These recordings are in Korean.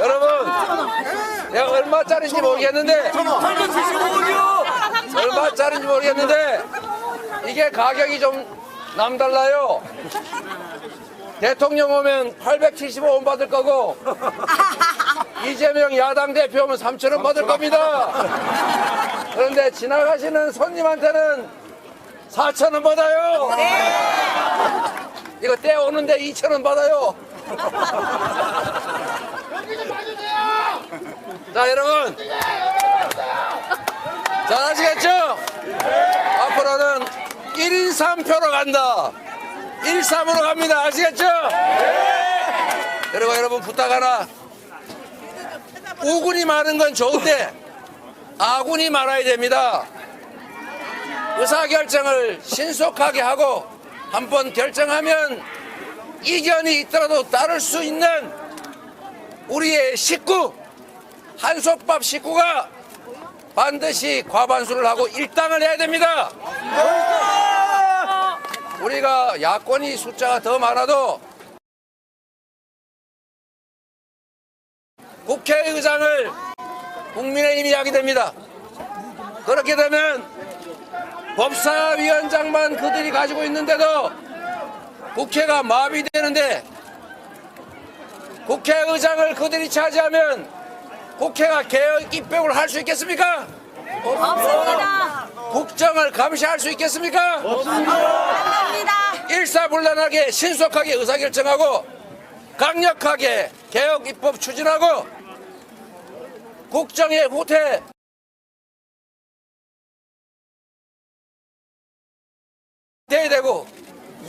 여러분, 내가 얼마짜리인지 모르겠는데, 얼마짜리인지 모르겠는데, 이게 가격이 좀 남달라요. 대통령 오면 875원 받을 거고, 이재명 야당 대표 오면 3천원 받을 겁니다. 그런데 지나가시는 손님한테는 4천원 받아요. 이거 떼오는데 2천원 받아요. 자 여러분 잘 아시겠죠? 앞으로는 1인 3표로 간다. 1, 3으로 갑니다. 아시겠죠? 그리고 여러분 부탁 하나. 우군이 많은 건 좋은데 아군이 많아야 됩니다. 의사결정을 신속하게 하고 한 번 결정하면 이견이 있더라도 따를 수 있는 우리의 식구 한솥밥 식구가 반드시 과반수를 하고 일당을 해야 됩니다. 우리가 야권이 숫자가 더 많아도 국회의장을 국민의힘이 하게 됩니다. 그렇게 되면 법사위원장만 그들이 가지고 있는데도 국회가 마비되는데 국회의장을 그들이 차지하면 국회가 개혁 입법을 할 수 있겠습니까? 없습니다. 국정을 감시할 수 있겠습니까? 안됩니다. 일사불란하게 신속하게 의사결정하고 강력하게 개혁 입법 추진하고 국정의 후퇴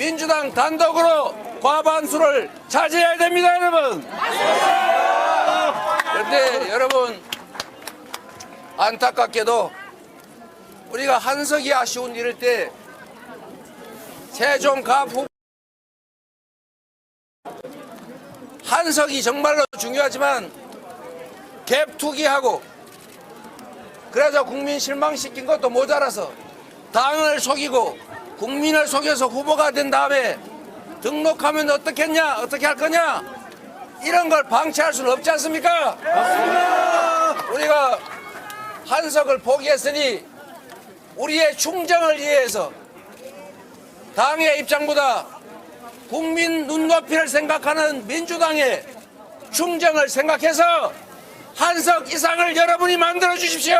민주당 단독으로 과반수를 차지해야 됩니다 여러분. 그런데 여러분 안타깝게도 우리가 한석이 아쉬운 일일 때 세종 갑 후 한석이 정말로 중요하지만 갭 투기하고 그래서 국민 실망시킨 것도 모자라서 당을 속이고 국민을 속여서 후보가 된 다음에 등록하면 어떻겠냐 어떻게 할 거냐 이런 걸 방치할 수는 없지 않습니까? 우리가 한석을 포기했으니 우리의 충정을 위해서 당의 입장보다 국민 눈높이를 생각하는 민주당의 충정을 생각해서 한석 이상을 여러분이 만들어 주십시오.